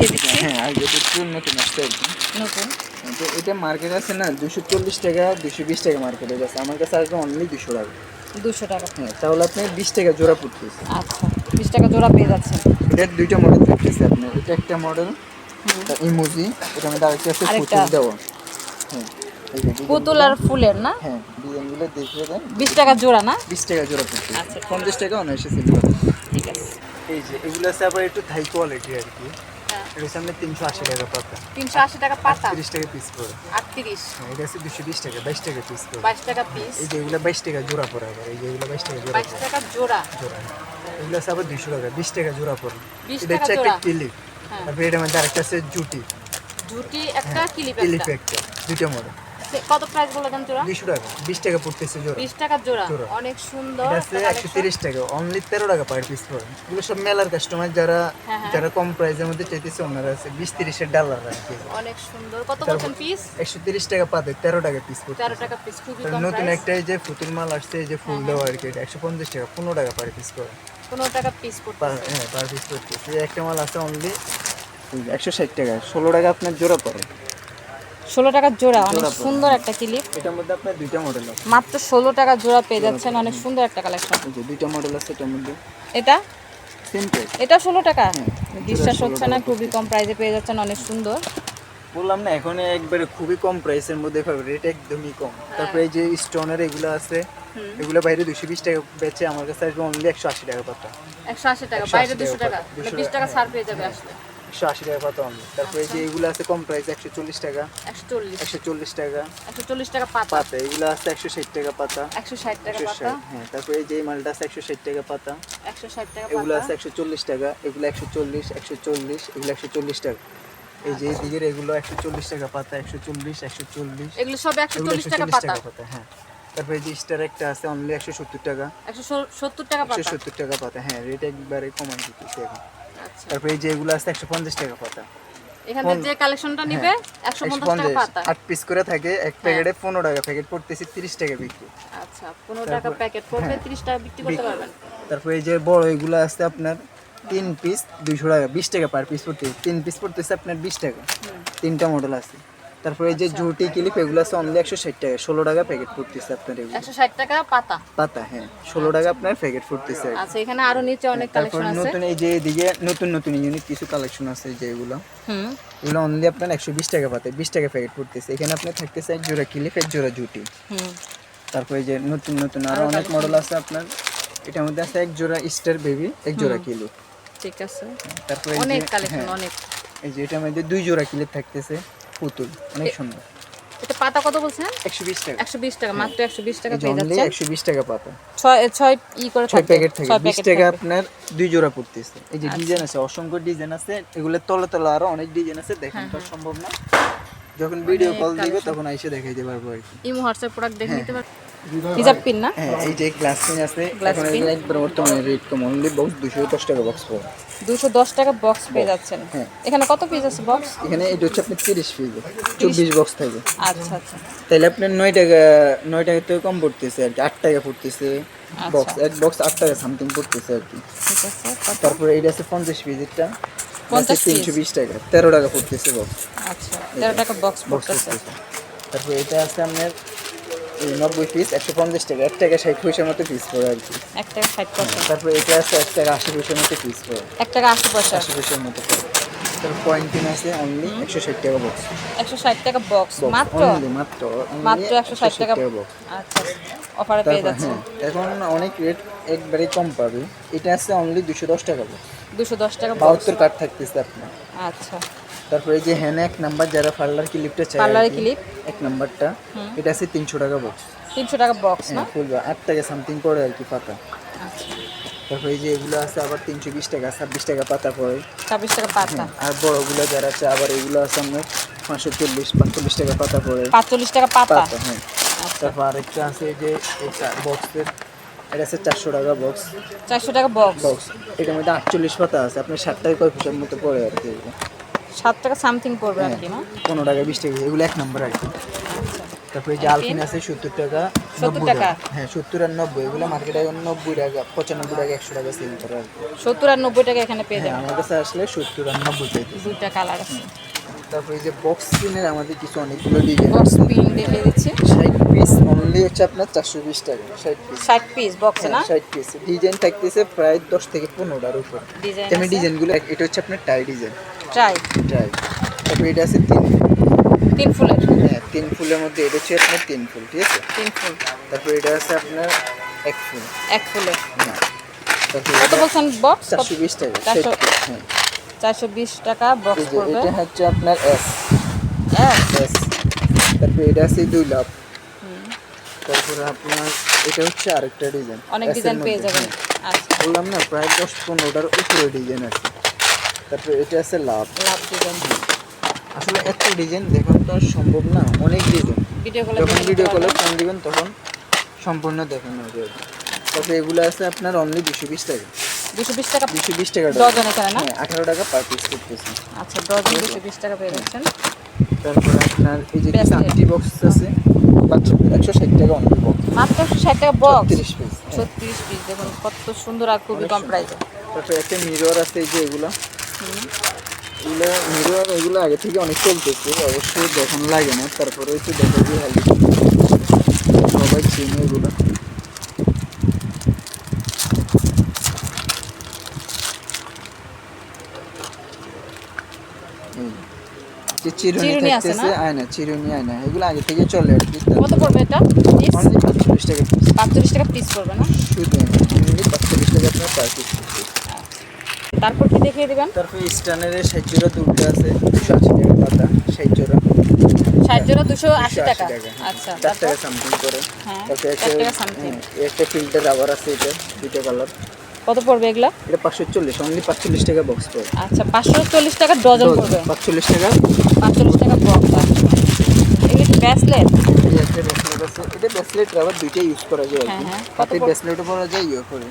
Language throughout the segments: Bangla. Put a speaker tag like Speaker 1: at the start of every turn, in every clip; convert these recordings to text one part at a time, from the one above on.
Speaker 1: দিচ্ছি।
Speaker 2: হ্যাঁ আর যেটা একটু নতুন আসছে আর
Speaker 1: নতুন।
Speaker 2: তো এটা মার্কেট আছে না দুশো চল্লিশ টাকা দুশো বিশ টাকা মার্কেটে যাচ্ছে। আমার কাছে আসবে অনলি দুশো টাকা।
Speaker 1: দুশো টাকা।
Speaker 2: হ্যাঁ তাহলে আপনি বিশ টাকা জোড়া পড়তেছে
Speaker 1: আচ্ছা বিশ টাকা জোড়া পেয়ে যাচ্ছেন।
Speaker 2: এটার দুইটা মডেল থাকতেছে আপনার এটা একটা মডেল ইমোজি এটা মধ্যে আরেকটা আছে পুতুল দেওয়া। হ্যাঁ
Speaker 1: পুতুল আর ফুলের না?
Speaker 2: হ্যাঁ ডিজাইনগুলো দেখবে দেন।
Speaker 1: বিশ টাকা জোড়া না?
Speaker 2: বিশ টাকা জোড়া পড়তেছে
Speaker 1: আচ্ছা।
Speaker 2: পঞ্চাশ টাকা অনায়াসে সেল
Speaker 1: ঠিক আছে।
Speaker 2: এই যে এগুলো আছে আবার একটু থাই কোয়ালিটি আর কি।
Speaker 1: হ্যাঁ
Speaker 2: তিনশো আশি টাকা পাতা।
Speaker 1: তিনশো আশি টাকা পাতা।
Speaker 2: তিরিশ টাকা পিস করে।
Speaker 1: আটত্রিশ।
Speaker 2: হ্যাঁ, এটা আছে দুশো বিশ টাকা বাইশ টাকা পিস করে।
Speaker 1: বাইশ টাকা পিস
Speaker 2: এই যে এগুলো বাইশ টাকা জোড়া পড়ে আবার এই যে এগুলো বাইশ টাকা জোড়া
Speaker 1: বাইশ
Speaker 2: পড়ে।
Speaker 1: টাকা জোড়া।
Speaker 2: জোড়া এগুলো আছে আবার দুশো টাকা বিশ টাকা জোড়া পড়ে।
Speaker 1: 20
Speaker 2: এটা
Speaker 1: টাকা
Speaker 2: হচ্ছে একটা? ক্লিপ
Speaker 1: হ্যাঁ।
Speaker 2: তারপরে এটার মধ্যে আরেকটা আছে জুটি।
Speaker 1: জুটি একটা ক্লিপ
Speaker 2: ক্লিপ
Speaker 1: একটা
Speaker 2: একটা দুইটা মডেল।
Speaker 1: কত প্রাইস বলে দেন জোড়া?
Speaker 2: দুশো টাকা বিশ টাকা পড়তেছে জোড়া।
Speaker 1: বিশ টাকা জোড়া। অনেক সুন্দর
Speaker 2: আছে একশো
Speaker 1: collection।
Speaker 2: তিরিশ টাকা অনলি তেরো টাকা পার পিস পড়ে এগুলো সব মেলার কাস্টমার যারা
Speaker 1: হ্যাঁ, হ্যাঁ।
Speaker 2: যারা কম প্রাইসের মধ্যে চাইতেছে ওনারা আছে বিশ তিরিশের ডালার আর কি।
Speaker 1: অনেক সুন্দর। কত বলছেন পিস
Speaker 2: একশো তিরিশ টাকা পাতে তেরো টাকা পিস পড়ছে
Speaker 1: তেরো টাকা পিস খুবই কম
Speaker 2: নতুন একটা এই যে ফুতুল মাল আসছে এই যে ফুল দেওয়া আর কি এটা একশো পঞ্চাশ টাকা পনেরো টাকা পার পিস করে।
Speaker 1: পনেরো টাকা পিস করতে
Speaker 2: পার হ্যাঁ পার পিস একটা মাল আছে অনলি একশো ষাট টাকা ষোলো টাকা আপনার জোড়া পড়ে।
Speaker 1: ষোলো টাকা জোড়া অনেক সুন্দর একটা ক্লিপ
Speaker 2: এটার মধ্যে আপনার দুইটা মডেল আছে।
Speaker 1: মাত্র ষোলো টাকা জোড়া পেয়ে যাচ্ছেন অনেক সুন্দর একটা কালেকশন
Speaker 2: দুইটা মডেল আছে এটার মধ্যে।
Speaker 1: এটা? এটা ষোলো টাকা?
Speaker 2: হ্যাঁ,
Speaker 1: বিশ্বাস হচ্ছে না খুবই কম প্রাইসে পেয়ে যাচ্ছেন অনেক সুন্দর।
Speaker 2: বললাম না এখন একবারে খুবই কম প্রাইসের মধ্যে পাবে রেট একদমই কম। তারপরে এই যে স্টোনের এগুলো আছে এগুলো বাইরে দুশো বিশ টাকা বেচে আমার কাছে আসবে অনলি একশো আশি টাকা পাতা।
Speaker 1: একশো আশি টাকা বাইরে দুশো
Speaker 2: টাকা 200
Speaker 1: বিশ টাকা
Speaker 2: টাকা,
Speaker 1: ছাড় পেয়ে যাবে আসলে।
Speaker 2: একশো আশি টাকা পাতা অনলি তারপরে এই যে এগুলো আছে কম প্রাইস একশো চল্লিশ টাকা।
Speaker 1: একশো চল্লিশ।
Speaker 2: টাকা।
Speaker 1: একশো চল্লিশ টাকা পাতা।
Speaker 2: পাতা এগুলো আছে একশো ষাট টাকা পাতা।
Speaker 1: একশো ষাট টাকা পাতা।
Speaker 2: হ্যাঁ তারপরে এই যে মালটা আছে একশো ষাট টাকা পাতা।
Speaker 1: একশো ষাট টাকা
Speaker 2: এগুলো আছে একশো চল্লিশ টাকা এগুলো একশো চল্লিশ একশো চল্লিশ এগুলো একশো চল্লিশ টাকা। এই যে এদিকের এগুলো একশো চল্লিশ টাকা পাতা একশো চল্লিশ একশো চল্লিশ।
Speaker 1: এগুলো সব একশো চল্লিশ টাকা পাতা।
Speaker 2: হ্যাঁ। তারপরে যে স্টার একটা আছে অনলি একশো সত্তর টাকা।
Speaker 1: একশো সত্তর টাকা
Speaker 2: একশো
Speaker 1: পাতা
Speaker 2: সত্তর টাকা পাতা হ্যাঁ রেট একবারে কমান দিতেছে এখন
Speaker 1: আচ্ছা
Speaker 2: তারপরে এই যে এগুলো আছে একশো পঞ্চাশ টাকা পাতা।
Speaker 1: এখান যে কালেকশনটা নিবে একশো
Speaker 2: একশো
Speaker 1: পঞ্চাশ। টাকা পাতা।
Speaker 2: আট পিস করে থাকে এক প্যাকেটে পনেরো টাকা প্যাকেট করতেছি টাকা বিক্রি।
Speaker 1: আচ্ছা পনেরো টাকা প্যাকেট পড়বে তিরিশ টাকা বিক্রি করতে পারবেন।
Speaker 2: তারপরে এই যে বড় এগুলো আছে আপনার তিন পিস দুইশো টাকা বিশ টাকা পার পিস পড়তেছে। তিন পিস পড়তেছে আপনার বিশ টাকা। তিনটা মডেল আছে। তারপরে এই যে
Speaker 1: আচ্ছা।
Speaker 2: জুটি ক্লিপ এগুলো আছে অনলি একশো ষাট টাকা ষোলো টাকা প্যাকেট ফুটতেছে আপনার এগুলো।
Speaker 1: একশো ষাট টাকা পাতা?
Speaker 2: পাতা হ্যাঁ ষোলো টাকা আপনার প্যাকেট ফুটতেছে।
Speaker 1: আচ্ছা এখানে আরও নিচে অনেক
Speaker 2: তারপর
Speaker 1: কালেকশন আছে।
Speaker 2: নতুন এই যে এদিকে নতুন নতুন ইউনিক কিছু কালেকশন আছে যে এগুলো। এগুলো অনলি আপনার একশো বিশ টাকা পাতে বিশ টাকা প্যাকেট পড়তেছে এখানে আপনার থাকতেছে এক জোড়া ক্লিপ এক জোড়া জুটি
Speaker 1: হুম।
Speaker 2: তারপরে যে নতুন নতুন আরও অনেক মডেল আছে আপনার। এটার মধ্যে আছে এক জোড়া স্টার বেবি এক জোড়া ক্লিপ
Speaker 1: ঠিক আছে।
Speaker 2: তারপরে
Speaker 1: অনেক কালেকশন
Speaker 2: হ্যাঁ,
Speaker 1: অনেক।
Speaker 2: এই যে এটার মধ্যে দুই জোড়া ক্লিপ থাকতেছে। পুতুল অনেক সুন্দর।
Speaker 1: এটা পাতা কত বলছেন
Speaker 2: একশো বিশ টাকা।
Speaker 1: একশো বিশ টাকা মাত্র একশো বিশ টাকা পেয়ে যাচ্ছে
Speaker 2: একশো বিশ টাকা পাতা।
Speaker 1: ছয় ছয় ই করে
Speaker 2: থাকে
Speaker 1: 6
Speaker 2: প্যাকেট থাকে
Speaker 1: ছয়
Speaker 2: বিশ
Speaker 1: প্যাকেট
Speaker 2: টাকা আপনার দুই জোড়া পড়তেছে এই যে
Speaker 1: আচ্ছা।
Speaker 2: ডিজাইন আছে অসংখ্য ডিজাইন আছে। এগুলো তলে তলে আরও অনেক ডিজাইন আছে দেখেন তো সম্ভব না। যখন ভিডিও কল দিবে তখন এসে দেখাইতে পারব আর কি।
Speaker 1: ইমো হোয়াটসঅ্যাপ প্রোডাক্ট দেখে নিতে পারবেন। হিজাব পিন না?
Speaker 2: হ্যাঁ এই যে গ্লাস পিন আছে
Speaker 1: Glass
Speaker 2: এখন
Speaker 1: pin?
Speaker 2: একবার বর্তমানে রেট কম অনলি বক্স দুশো দশ টাকা বক্স পড়ে।
Speaker 1: টাকা বক্স পেয়ে যাচ্ছেন।
Speaker 2: হ্যাঁ।
Speaker 1: এখানে কত পিস আছে বক্স
Speaker 2: এখানে এটা হচ্ছে পিস বক্স থাকে।
Speaker 1: আচ্ছা আচ্ছা।
Speaker 2: তাহলে আপনার টাকা কম পড়তেছে আর টাকা পড়তেছে।
Speaker 1: আচ্ছা।
Speaker 2: বক্স এক বক্স টাকা সামথিং পড়তেছে আর কি।
Speaker 1: আছে কত?
Speaker 2: তারপরে আছে পিস এটা
Speaker 1: 50 piece?
Speaker 2: তিনশো বিশ টাকা তেরো টাকা পড়তেছে বক্স
Speaker 1: আচ্ছা তেরো টাকা বক্স পড়তেছে।
Speaker 2: তারপরে এটা আছে আপনার এই নব্বই পিস একশো পঞ্চাশ টাকা এক টাকা ষাট পয়সার মতো পিস পড়ে আর কি।
Speaker 1: এক টাকা ষাট পয়সা।
Speaker 2: তারপরে এটা আছে এক টাকা আশি পয়সার মতো পিস পড়ে।
Speaker 1: এক টাকা আশি পয়সা।
Speaker 2: আশি পয়সার মতো পড়ে। তারপর পয়েন্টিন আছে অনলি একশো ষাট টাকা বক্স
Speaker 1: একশো ষাট টাকা বক্স মাত্র?
Speaker 2: মাত্র
Speaker 1: মাত্র একশো ষাট টাকা
Speaker 2: বক্স
Speaker 1: আচ্ছা অফারে পেয়ে যাচ্ছে।
Speaker 2: হ্যাঁ এখন অনেক রেট একবারে কম পাবে। এটা আছে অনলি দুশো দশ টাকা বক্স
Speaker 1: দুশো দশ টাকা
Speaker 2: বাহাত্তর কাঠ থাকতেছে আপনার।
Speaker 1: আচ্ছা।
Speaker 2: তারপরে এই যে হ্যান এক নাম্বার যারা পার্লার ক্লিপটা চাই
Speaker 1: পার্লারে ক্লিপ
Speaker 2: এক নাম্বারটা এটা আছে তিনশো টাকা বক্স
Speaker 1: তিনশো টাকা বক্স না?
Speaker 2: হ্যাঁ ফুল আট টাকা সামথিং পড়ে আর কি পাতা।
Speaker 1: আচ্ছা।
Speaker 2: তারপরে এই যে এগুলো আছে আবার তিনশো বিশ টাকা ছাব্বিশ টাকা পাতা পড়ে।
Speaker 1: ছাব্বিশ টাকা পাতা।
Speaker 2: আর বড়গুলো যারা আছে আবার এগুলো আছে আপনার পাঁচশো চল্লিশ পাঁচচল্লিশ টাকা পাতা পড়ে।
Speaker 1: পাঁচচল্লিশ টাকা পাতা?
Speaker 2: হ্যাঁ। তারপর আরেকটা আছে যে এটা বক্সের এটা আছে চারশো টাকা বক্স
Speaker 1: চারশো টাকা বক্স
Speaker 2: বক্স এটার মধ্যে আটচল্লিশ পাতা আছে আপনার ষাট টাকা কয় মতো পড়ে আর কি
Speaker 1: সাত টাকা সামথিং পড়বে আর
Speaker 2: হ্যাঁ
Speaker 1: কি না?
Speaker 2: পনেরো টাকা বিশ টাকা এগুলো এক নম্বর আর কি। তারপরে যে আলপিন আছে সত্তর টাকা
Speaker 1: 70
Speaker 2: নব্বই
Speaker 1: টাকা?
Speaker 2: হ্যাঁ সত্তর আর নব্বই এগুলো মার্কেটে এখন নব্বই টাকা পঁচানব্বই টাকা একশো টাকা সেল করে আর।
Speaker 1: সত্তর আর নব্বই টাকা এখানে পেয়ে
Speaker 2: হ্যাঁ
Speaker 1: যাবেন।
Speaker 2: আমার কাছে আসলে সত্তর আর নব্বই টাকা
Speaker 1: দুইটা কালার আছে।
Speaker 2: তারপরে যে বক্স স্ক্রিনের আমাদের কিছু অনেকগুলো ডিজাইন
Speaker 1: বক্স পিন দেখিয়ে দিচ্ছি।
Speaker 2: ষাট পিস অনলি হচ্ছে আপনার চারশো বিশ টাকা ষাট পিস
Speaker 1: ষাট পিস বক্সে না?
Speaker 2: ষাট পিস ডিজাইন থাকতেছে প্রায় দশ থেকে পনেরোটার উপর।
Speaker 1: ডিজাইন
Speaker 2: আমি ডিজাইনগুলো এটা হচ্ছে আপনার টাই ডিজাইন
Speaker 1: ট্রাই
Speaker 2: টাই তারপরে এটা আছে তিন
Speaker 1: তিন ফুলের।
Speaker 2: হ্যাঁ তিন ফুলের মধ্যে এটা হচ্ছে আপনার তিন ফুল ঠিক আছে?
Speaker 1: তিন ফুল।
Speaker 2: তারপরে এটা আছে আপনার এক ফুল।
Speaker 1: এক
Speaker 2: হ্যাঁ
Speaker 1: কত বলছেন বক্স
Speaker 2: চারশো বিশ টাকা
Speaker 1: চারশো?
Speaker 2: হ্যাঁ।
Speaker 1: চারশো বিশ টাকা বক্স পড়বে।
Speaker 2: এটা হচ্ছে আপনার এস
Speaker 1: হ্যাঁ
Speaker 2: এস তারপরে এটা আছে দুই লাভ। তারপরে আপনার এটা হচ্ছে আরেকটা ডিজাইন
Speaker 1: অনেক ডিজাইন পেয়ে যাবেন। আচ্ছা।
Speaker 2: বললাম না প্রায় দশ পনেরোটার উপরে ডিজাইন আছে। তারপরে এটা আছে লাভ।
Speaker 1: লাভ ডিজাইন।
Speaker 2: আসলে একটা ডিজাইন দেখুন তো সম্ভব না অনেক ডিজাইন।
Speaker 1: ভিডিও কলে
Speaker 2: যখন ভিডিও কলে ফোন দিবেন তখন সম্পূর্ণ দেখানো তারপরে এগুলো আছে আপনার অনলি দুশো বিশ টাকা।
Speaker 1: দুশো বিশ টাকা
Speaker 2: দুশো বিশ টাকা
Speaker 1: ডজন এখানে না?
Speaker 2: হ্যাঁ আঠারো টাকা পার পিস করতেছি।
Speaker 1: আচ্ছা ডজন দুশো বিশ টাকা পেয়ে যাচ্ছেন।
Speaker 2: তারপরে আপনার এই যে. চারটি বক্স আছে একশো ষাট টাকা অনলি বক্স
Speaker 1: মাত্র ষাট টাকা বক্স
Speaker 2: তিরিশ পিস
Speaker 1: ছত্রিশ পিস দেখুন কত সুন্দর আর খুবই কম প্রাইসে
Speaker 2: তারপরে একটা মিরর আছে এই যে এগুলো। এগুলো মিরর এগুলো আগে থেকে অনেক চলতেছে অবশ্যই দেখানো লাগে না। তারপরে একটু দেখা দিয়ে হালি সবাই চিনে এগুলো। চিরুনি থাকতেছে? আয়না চিরুনি আয়না এগুলো আগে থেকে চলে আর কি।
Speaker 1: কত পড়বে এটা?
Speaker 2: পাঁচচল্লিশ টাকা
Speaker 1: পাঁচচল্লিশ টাকা পিস পড়বে না?
Speaker 2: শুধু পাঁচচল্লিশ টাকা আপনার পার পিস
Speaker 1: তারপর কি দেখিয়ে দিবেন?
Speaker 2: তারপরে স্টানের ষাট জোড়া দুটো আছে দুশো আশি টাকা পাতা ষাট জোড়া।
Speaker 1: ষাট জোড়া দুশো আশি
Speaker 2: 280
Speaker 1: টাকা। আচ্ছা
Speaker 2: চার টাকা সামথিং করে।
Speaker 1: হ্যাঁ
Speaker 2: তারপরে একটা হ্যাঁ, একটা ফিল্টার আবার আছে এটা দুটো কালার
Speaker 1: কত পড়বে এগুলা?
Speaker 2: এটা পাঁচশো চল্লিশ অনলি পাঁচচল্লিশ টাকা বক্স পড়ে।
Speaker 1: আচ্ছা পাঁচশো চল্লিশ টাকা ডজন পড়বে।
Speaker 2: পাঁচচল্লিশ টাকা।
Speaker 1: পাঁচচল্লিশ টাকা বক্স আচ্ছা। এগুলি কি ব্যাসলেট
Speaker 2: এটা ব্রেসলেট আবার দুইটাই ইউজ করা যায় আর
Speaker 1: হ্যাঁ,
Speaker 2: কি।
Speaker 1: হ্যাঁ। কত
Speaker 2: হাতে পরা যায় ইয়ে করে।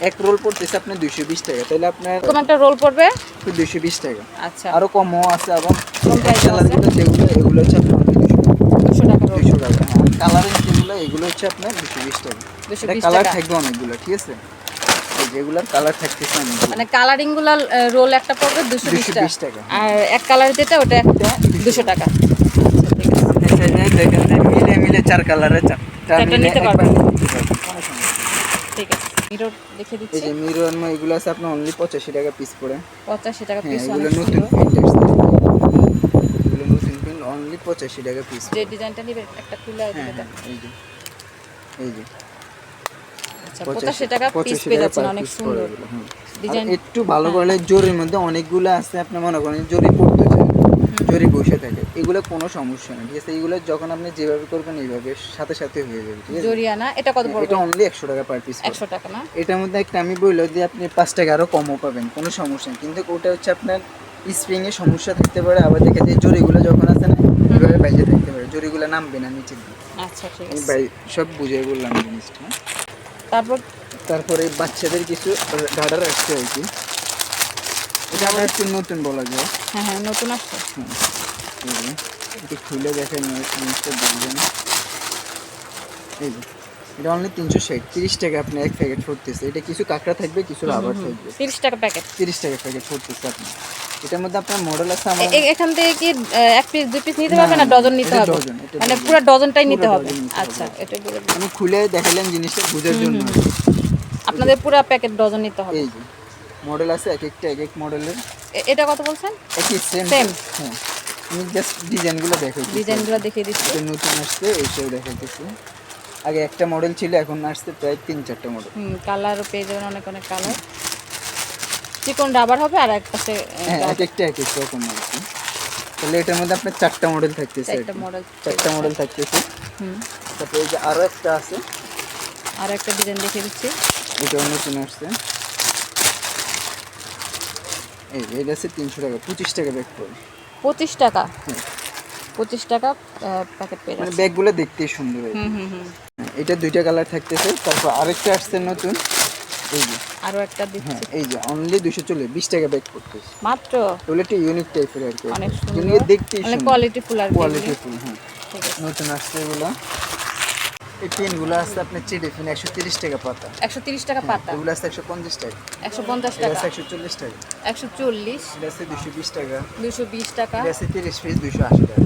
Speaker 2: এক রোল পড়তেছে আপনার দুইশো বিশ টাকা। তাহলে আপনার
Speaker 1: এরকম একটা রোল পড়বে?
Speaker 2: দুইশো বিশ টাকা।
Speaker 1: আচ্ছা।
Speaker 2: আরও কমও আছে আবার
Speaker 1: কম আছে?
Speaker 2: যেগুলো এগুলো হচ্ছে আপনার
Speaker 1: দুশো টাকা।
Speaker 2: দুইশো টাকা হ্যাঁ। কালারিং যেগুলো এগুলো হচ্ছে আপনার দুশো বিশ টাকা।
Speaker 1: দুশো
Speaker 2: এটা কালার থাকবে অনেকগুলো ঠিক আছে? যেগুলোর কালার থাকতেছে
Speaker 1: মানে কালারিংগুলা রোল একটা পড়বে দুশো বিশ
Speaker 2: 220
Speaker 1: টাকা। আর এক কালার যেটা ওটা একটা দুশো টাকা।
Speaker 2: মিলে মিলে চার কালারের চারটা
Speaker 1: নিতে পারবেন।
Speaker 2: কোনো।
Speaker 1: ঠিক আছে। মিরর দেখে
Speaker 2: এই যে মিরর এগুলো আছে আপনার অনলি পঁচাশি টাকা পিস পড়ে
Speaker 1: পঁচাশি টাকা
Speaker 2: হ্যাঁ
Speaker 1: পিস
Speaker 2: এগুলো নতুন প্রিন্ট এগুলো নতুন প্রিন্ট অনলি পঁচাশি টাকা পিস
Speaker 1: যে ডিজাইনটা নিবে একটা খুলে
Speaker 2: হ্যাঁ হ্যাঁ এই যে এই যে।
Speaker 1: আচ্ছা টাকা পিস পেয়ে যাচ্ছেন অনেক সুন্দর
Speaker 2: হ্যাঁ।
Speaker 1: ডিজাইন।
Speaker 2: একটু ভালো করলে জরির মধ্যে অনেকগুলো আছে আপনি মনে করেন জরি পড়তে জরি বসে থাকে এগুলো কোনো সমস্যা নেই ঠিক আছে? এগুলো যখন আপনি যেভাবে করবেন এইভাবে সাথে সাথে হয়ে যাবে ঠিক আছে?
Speaker 1: জরিয়ানা এটা কত পড়বে?
Speaker 2: এটা অনলি একশো টাকা পার পিস
Speaker 1: একশো টাকা না?
Speaker 2: এটার মধ্যে একটা আমি বলল যে আপনি পাঁচ টাকা আরও কমও পাবেন কোনো সমস্যা নেই। কিন্তু ওটা হচ্ছে আপনার স্প্রিং সমস্যা থাকতে পারে আবার দেখে যে জরিগুলো যখন আছে না এভাবে বাইরে থাকতে পারে জরিগুলো নামবে না দিকে।
Speaker 1: আচ্ছা ঠিক আছে।
Speaker 2: সব বুঝে বললাম জিনিসটা।
Speaker 1: তারপর?
Speaker 2: তারপরে বাচ্চাদের কিছু গার্ডার আসছে আর কি? এটা আবার একটু নতুন বলা যায়।
Speaker 1: হ্যাঁ হ্যাঁ নতুন আসছে।
Speaker 2: হুম। এই যে, একটু খুলে দেখেন জিনিসটা দেখবেন। এই যে এটা অনলি তিনশো ষাট তিরিশ টাকা আপনি এক প্যাকেট পড়তেছে এটা কিছু কাঁকড়া থাকবে কিছু রাবার থাকবে।
Speaker 1: তিরিশ টাকা প্যাকেট
Speaker 2: তিরিশ টাকা প্যাকেট আপনি এটার মধ্যে আপনার মডেল আছে আমার
Speaker 1: এখান থেকে কি এক পিস দুই পিস নিতে পারবে না ডজন নিতে হবে? মানে। পুরো ডজনটাই নিতে হবে? আচ্ছা এটা
Speaker 2: আমি খুলে দেখালাম জিনিসটা বোঝার জন্য
Speaker 1: আপনাদের পুরো প্যাকেট ডজন নিতে হবে।
Speaker 2: এই যে। মডেল আছে এক একটা এক এক মডেলের।
Speaker 1: এটা কত বলছেন?
Speaker 2: একই সেম
Speaker 1: Same?
Speaker 2: হ্যাঁ। আমি জাস্ট ডিজাইনগুলো দেখাইছি
Speaker 1: ডিজাইনগুলো দেখিয়ে দিচ্ছি।
Speaker 2: এটা নতুন আসছে এইসব দেখাইতেছি আগে একটা মডেল ছিল এখন আসছে প্রায় তিন চারটা মডেল।
Speaker 1: হুম কালারও পেয়ে যাবেন অনেক অনেক কালার। চিকন রাবার হবে আর এক পাশে
Speaker 2: হ্যাঁ এক একটা এক একটা রকম কি। তাহলে এটার মধ্যে আপনার চারটা মডেল থাকতেছে
Speaker 1: চারটা মডেল
Speaker 2: চারটা মডেল থাকতেছে।
Speaker 1: হুম।
Speaker 2: তারপরে এই যে আরও একটা আছে।
Speaker 1: আর একটা ডিজাইন দেখিয়ে দিচ্ছি।
Speaker 2: এটাও নতুন আসছে। এই যে আছে তিনশো টাকা পঁচিশ টাকা ব্যাগ পড়ে।
Speaker 1: পঁচিশ টাকা? পঁচিশ টাকা প্যাকেট পেয়ে
Speaker 2: মানে ব্যাগগুলো দেখতেই সুন্দর
Speaker 1: হুম হুম হুম।
Speaker 2: হ্যাঁ, এটা দুইটা কালার থাকতেছে তারপর আরেকটা আসছে নতুন। এই যে।
Speaker 1: আরও একটা দিচ্ছি।
Speaker 2: হ্যাঁ এই যে অনলি দুশো চল্লিশ বিশ টাকা ব্যাগ করতেছে
Speaker 1: মাত্র?
Speaker 2: একটু ইউনিক টাইপের আর কি।
Speaker 1: অনেক সুন্দর। অনেক কোয়ালিটি ফুল আর
Speaker 2: কোয়ালিটি ফুল হ্যাঁ। নতুন আসছে এগুলো। এই পেনগুলো আসছে আপনার চেডে পেন একশো তিরিশ টাকা পাতা।
Speaker 1: একশো তিরিশ টাকা পাতা।
Speaker 2: এগুলো আসছে একশো পঞ্চাশ টাকা।
Speaker 1: একশো পঞ্চাশ টাকা।
Speaker 2: একশো চল্লিশ টাকা।
Speaker 1: একশো চল্লিশ।
Speaker 2: এটা আছে দুশো বিশ টাকা।
Speaker 1: দুশো বিশ টাকা।
Speaker 2: এটা আছে তিরিশ পিস দুশো আশি টাকা।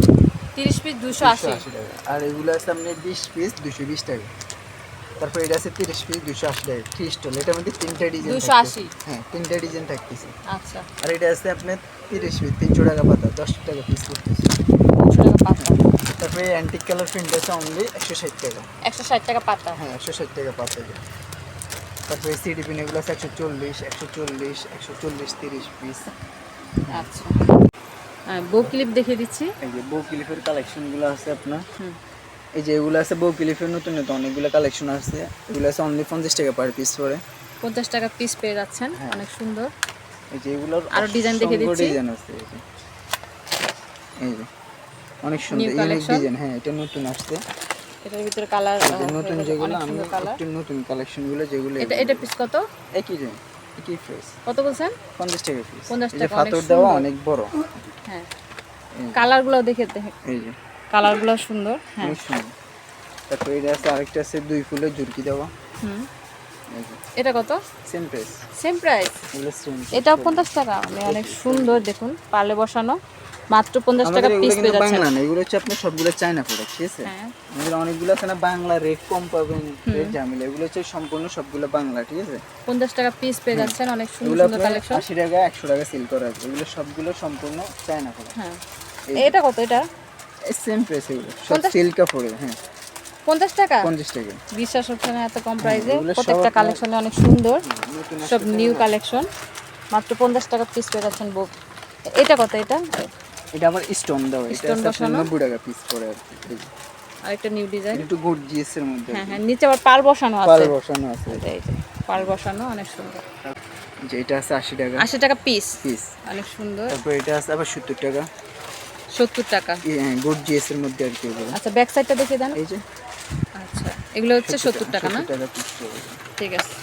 Speaker 1: তিরিশ পিস দুশো
Speaker 2: দুশো
Speaker 1: আশি
Speaker 2: আশি টাকা। আর এগুলো আছে আপনার বিশ পিস দুশো বিশ টাকা। তারপর এটা আছে তিরিশ পিস দুশো আশি টাকা। থ্রি স্টল এটার মধ্যে তিনটা ডিজাইন
Speaker 1: 280
Speaker 2: হ্যাঁ তিনটা ডিজাইন থাকতেছে।
Speaker 1: আচ্ছা।
Speaker 2: আর এটা আছে আপনার তিরিশ পিস তিনশো টাকা পাতা দশ টাকা পিস করতেছে।
Speaker 1: দুশো
Speaker 2: তারপরে অ্যান্টিক কালার প্রিন্ট আছে অনলি একশো ষাট টাকা।
Speaker 1: একশো ষাট টাকা পাতা।
Speaker 2: হ্যাঁ একশো ষাট টাকা পাতা তারপরে সিডি পিন এগুলো আছে একশো চল্লিশ একশো চল্লিশ একশো চল্লিশ তিরিশ পিস
Speaker 1: আচ্ছা। হ্যাঁ বউ ক্লিপ দেখিয়ে দিচ্ছি।
Speaker 2: এই যে বউ ক্লিপের কালেকশনগুলো আছে আপনার।
Speaker 1: হুম।
Speaker 2: এই যে এগুলো আছে বউ ক্লিপের নতুন নতুন অনেকগুলো কালেকশন আছে। এগুলো আছে অনলি পঞ্চাশ টাকা পার পিস পরে
Speaker 1: পঞ্চাশ টাকা পিস পেয়ে যাচ্ছেন
Speaker 2: হ্যাঁ।
Speaker 1: অনেক সুন্দর।
Speaker 2: এই যে এগুলোর
Speaker 1: আরও design দেখে দিচ্ছি।
Speaker 2: ডিজাইন আছে। এই যে। অনেক সুন্দর ইউনিক ডিজাইন হ্যাঁ এটা নতুন আসছে।
Speaker 1: এটার ভিতরে কালার
Speaker 2: নতুন যেগুলো আমি একটু নতুন কালেকশনগুলো যেগুলো
Speaker 1: এটা এটা পিস কত?
Speaker 2: একই যে একই
Speaker 1: কত বলছেন?
Speaker 2: পঞ্চাশ টাকা পিস
Speaker 1: 50 টাকা,
Speaker 2: ফাতর দেওয়া অনেক বড়।
Speaker 1: হ্যাঁ। কালারগুলো দেখে
Speaker 2: এই যে।
Speaker 1: কালারগুলো সুন্দর হ্যাঁ।
Speaker 2: অনেক সুন্দর। তারপর এটা আছে আরেকটা আছে দুই ফুলের ঝুরকি দেওয়া।
Speaker 1: হুম। এটা কত?
Speaker 2: সেম প্রাইস
Speaker 1: সেম প্রাইস এটাও পঞ্চাশ টাকা মানে অনেক সুন্দর দেখুন পালে বসানো। মাত্র পঞ্চাশ টাকা পিস পেয়ে যাচ্ছেন
Speaker 2: বাংলা না এগুলো হচ্ছে আপনার সবগুলো চায়না প্রোডাক্ট ঠিক আছে?
Speaker 1: হ্যাঁ।
Speaker 2: আমাদের অনেকগুলো আছে না বাংলা রেট কম পাবেন রেট ঝামেলা। এগুলো হচ্ছে সম্পূর্ণ সবগুলো বাংলা ঠিক আছে?
Speaker 1: পঞ্চাশ টাকা পিস পেয়ে যাচ্ছেন অনেক সুন্দর সুন্দর কালেকশন
Speaker 2: আশি টাকা একশো টাকা সেল করা আছে। এগুলো সবগুলো সম্পূর্ণ চায়না প্রোডাক্ট
Speaker 1: হ্যাঁ। এটা কত এটা?
Speaker 2: সেম প্রাইস এগুলো সব
Speaker 1: পঞ্চাশ-
Speaker 2: সেল কাপড়ে হ্যাঁ।
Speaker 1: পঞ্চাশ টাকা?
Speaker 2: পঞ্চাশ টাকা।
Speaker 1: বিশ্বাস হচ্ছে না এত কম প্রাইসে প্রত্যেকটা কালেকশনে অনেক সুন্দর। সব নিউ কালেকশন মাত্র পঞ্চাশ টাকা পিস পেয়ে যাচ্ছেন বুক এটা কত এটা?
Speaker 2: এটা আবার স্টোন দেওয়া এটা আছে আপনার টাকা পিস পরে আর কি।
Speaker 1: আরেকটা নিউ ডিজাইন
Speaker 2: একটু গর্জিয়াস এর মধ্যে
Speaker 1: হ্যাঁ হ্যাঁ নিচে আবার পাল বসানো
Speaker 2: পাল
Speaker 1: আছে
Speaker 2: বসানো আছে।
Speaker 1: এই যে, পাল বসানো অনেক সুন্দর।
Speaker 2: যে এটা আছে আশি টাকা।
Speaker 1: আশি টাকা পিস
Speaker 2: পিস
Speaker 1: অনেক সুন্দর।
Speaker 2: তারপর এটা আছে আবার সত্তর টাকা।
Speaker 1: সত্তর টাকা।
Speaker 2: গর্জিয়াস এর মধ্যে আর কি
Speaker 1: আচ্ছা ব্যাক সাইডটা দেখিয়ে দেন।
Speaker 2: এই যে।
Speaker 1: আচ্ছা এগুলো হচ্ছে সত্তর টাকা না?
Speaker 2: টাকা পিস
Speaker 1: ঠিক আছে।